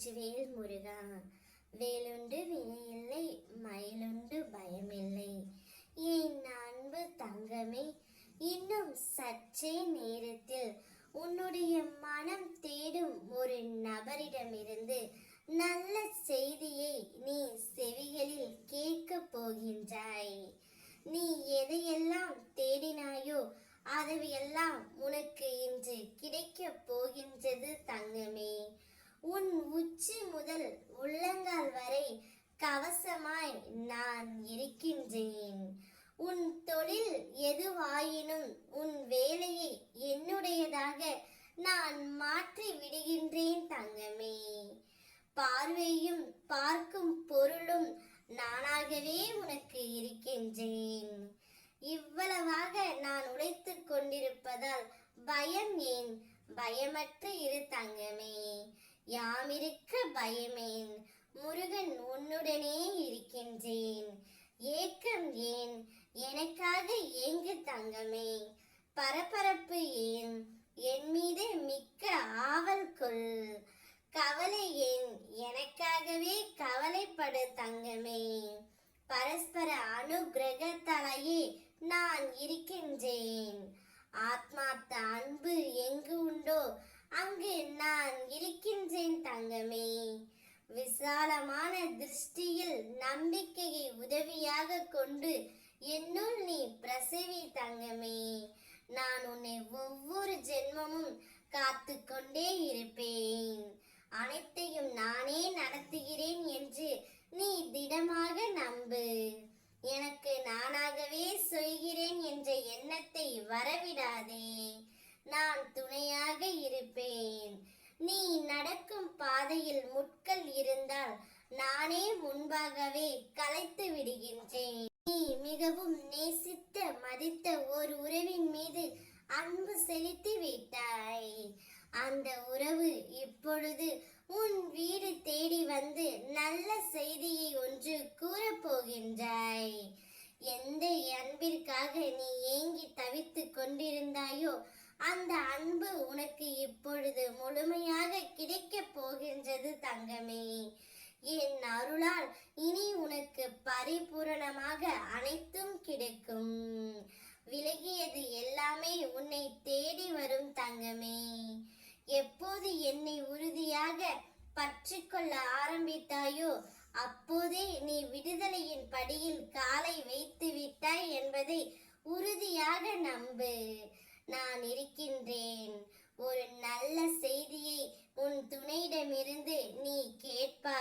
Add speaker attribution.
Speaker 1: வெற்றிவேல் முருகா வேலுண்டு வினையில்லை மயிலுண்டு பயமில்லை. என் அன்பு தங்கமே இன்னும் சற்றே நேரத்தில் உன்னுடைய மனம் தேடும் ஒரு நபரிடமிருந்து நல்ல செய்தியை நீ செவிகளில் கேட்கப் போகின்றாய் நீ எதையெல்லாம் தேடினாயோ அதுவெல்லாம் உனக்கு இன்று கிடைக்கப் போகின்றது தங்கமே உன் உச்சி முதல் உள்ளங்கால் வரை கவசமாய் நான் இருக்கின்றேன். உன் தொழில் எதுவாயினும் உன் வேலையை என்னுடையதாக நான் மாற்றி விடுகின்றேன் தங்கமே. பார்வையும் பார்க்கும் பொருளும் நானாகவே உனக்கு இருக்கின்றேன். இவ்வளவாக நான் உழைத்து கொண்டிருப்பதால் பயம் ஏன்? பயமற்ற இரு தங்கமே. யாமிருக்க பயமேன். முருகன் உன்னுடனே இருக்கின்றேன். ஏக்கம் ஏன்? எனக்காக ஏங்கு தங்கமே? பரபரப்பு ஏன்? என் மீது மிக்க ஆவல் கொள். கவலை ஏன்? எனக்காகவே கவலைப்படு தங்கமே. பரஸ்பர அனுகிரகத்தலையே நான் இருக்கின்றேன். ஆத்மார்த்த அன்பு எங்கு உண்டோ அங்கு நான் தங்கமே விசாலமான திருஷ்டியில் நம்பிக்கையை உதவியாக கொண்டு என்னுள் நீ பிரசவி தங்கமே. நான் உன்னை ஒவ்வொரு ஜென்மமும் காத்து கொண்டே இருப்பேன். அனைத்தையும் நானே நடத்துகிறேன் என்று நீ திடமாக நம்பு. எனக்கு நானாகவே சொல்கிறேன் என்ற எண்ணத்தை வரவிடாதே. நான் துணையாக இருப்பேன். நீ நடக்கும் பாதையில் முட்கள் இருந்தால் நானே முன்பாகவே கலைத்து விடுகின்றேன். நீ மிகவும் நேசித்த மதித்த ஒரு உறவின் மீது அன்பு செலுத்தி விட்டாய். அந்த உறவு இப்பொழுது உன் வீடு தேடி வந்து நல்ல செய்தியை ஒன்று கூறப்போகின்றாய் எந்த அன்பிற்காக நீ ஏங்கி தவித்துக் கொண்டிருந்தாயோ அந்த அன்பு உனக்கு இப்பொழுது முழுமையாக கிடைக்கப் போகின்றது தங்கமே. என் அருளால் இனி உனக்கு பரிபூரணமாக அனைத்தும் கிடைக்கும். விலகியது எல்லாமே உன்னை தேடி வரும் தங்கமே. எப்போது என்னை உறுதியாக பற்றிக்கொள்ள ஆரம்பித்தாயோ அப்போதே நீ விடுதலையின் படியில் காலை வைத்து விட்டாய் என்பதை உறுதியாக நம்பு. நான் இருக்கின்றேன். ஒரு நல்ல செய்தியை உன் துணையிடமிருந்து நீ கேட்பாய்.